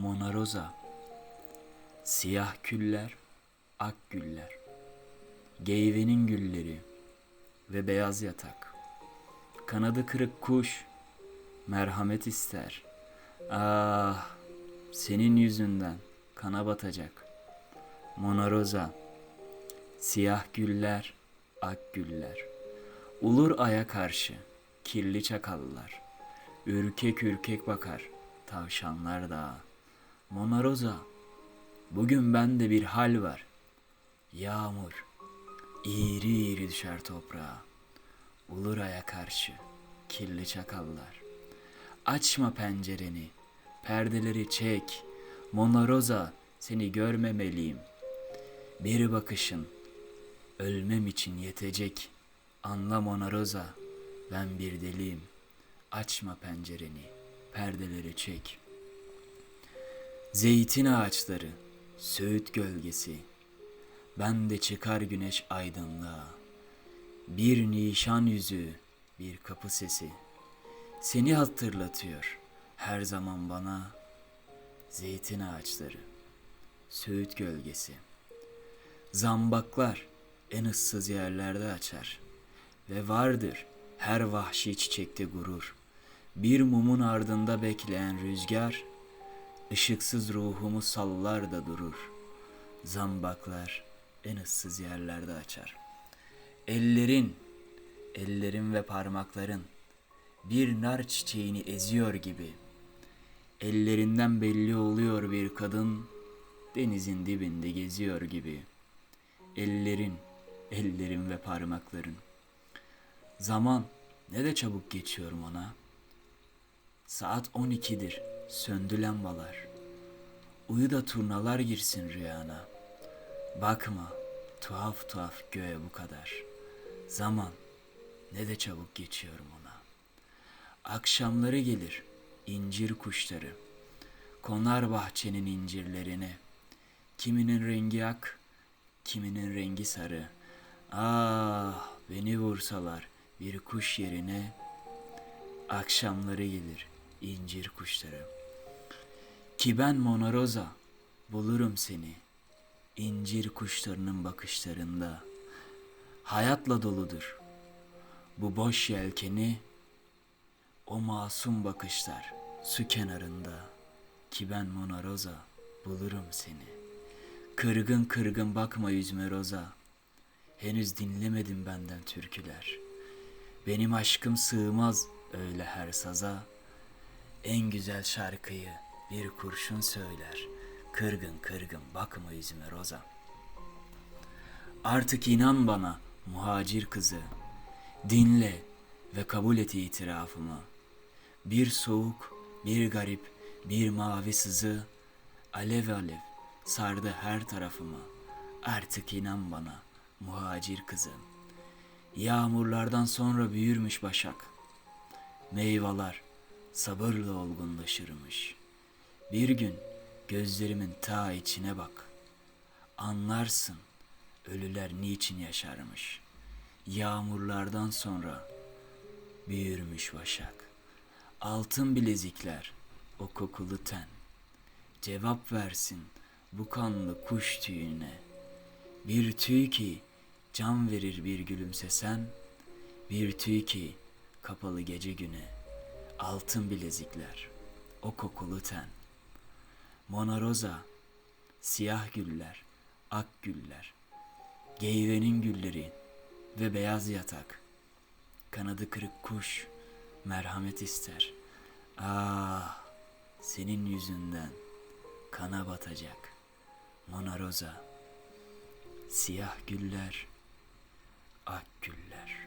Mona Rosa. Siyah küller, ak güller. Geyvenin gülleri ve beyaz yatak. Kanadı kırık kuş merhamet ister. Ah senin yüzünden kana batacak. Mona Rosa. Siyah güller, ak güller. Ulur aya karşı kirli çakallar. Ürkek ürkek bakar tavşanlar da. Mona Rosa, bugün bende bir hal var. Yağmur, iğri iğri düşer toprağa. Ulur aya karşı kirli çakallar. Açma pencereni, perdeleri çek. Mona Rosa, seni görmemeliyim. Bir bakışın ölmem için yetecek. Anla Mona Rosa, ben bir deliyim. Açma pencereni, perdeleri çek. Zeytin ağaçları, söğüt gölgesi. Ben de çıkar güneş aydınlığa. Bir nişan yüzü, bir kapı sesi. Seni hatırlatıyor her zaman bana. Zeytin ağaçları, söğüt gölgesi. Zambaklar en ıssız yerlerde açar. Ve vardır her vahşi çiçekte gurur. Bir mumun ardında bekleyen rüzgar, ışıksız ruhumu sallar da durur. Zambaklar en ıssız yerlerde açar. Ellerin, ellerin ve parmakların bir nar çiçeğini eziyor gibi. Ellerinden belli oluyor bir kadın denizin dibinde geziyor gibi. Ellerin, ellerin ve parmakların. Zaman ne de çabuk geçiyor ona. Saat 12'dir, söndü lambalar. Uyu da turnalar girsin rüyana. Bakma, tuhaf tuhaf göğe bu kadar. Zaman ne de çabuk geçiyor ona. Akşamları gelir, incir kuşları. Konar bahçenin incirlerine. Kiminin rengi ak, kiminin rengi sarı. Ah, beni vursalar bir kuş yerine akşamları gelir incir kuşları. Ki ben Mona bulurum seni incir kuşlarının bakışlarında. Hayatla doludur bu boş yelkeni o masum bakışlar su kenarında. Ki ben Mona bulurum seni. Kırgın kırgın bakma yüzüme Rosa. Henüz dinlemedim benden türküler. Benim aşkım sığmaz öyle her saza. En güzel şarkıyı bir kurşun söyler. Kırgın kırgın bakma yüzüme Roza. Artık inan bana muhacir kızı. Dinle ve kabul et itirafımı. Bir soğuk, bir garip, bir mavi sızı alev alev sardı her tarafımı. Artık inan bana muhacir kızı. Yağmurlardan sonra büyürmüş başak. Meyveler sabırla olgunlaşırmış. Bir gün gözlerimin ta içine bak. Anlarsın ölüler niçin yaşarmış. Yağmurlardan sonra büyürmüş başak. Altın bilezikler, o kokulu ten. Cevap versin bu kanlı kuş tüyüne. Bir tüy ki can verir bir gülümsesen, bir tüy ki kapalı gece güne, altın bilezikler, o kokulu ten. Mona Rosa, siyah güller, ak güller, geyvenin gülleri ve beyaz yatak. Kanadı kırık kuş, merhamet ister. Ah, senin yüzünden kana batacak. Mona Rosa, siyah güller, ak güller.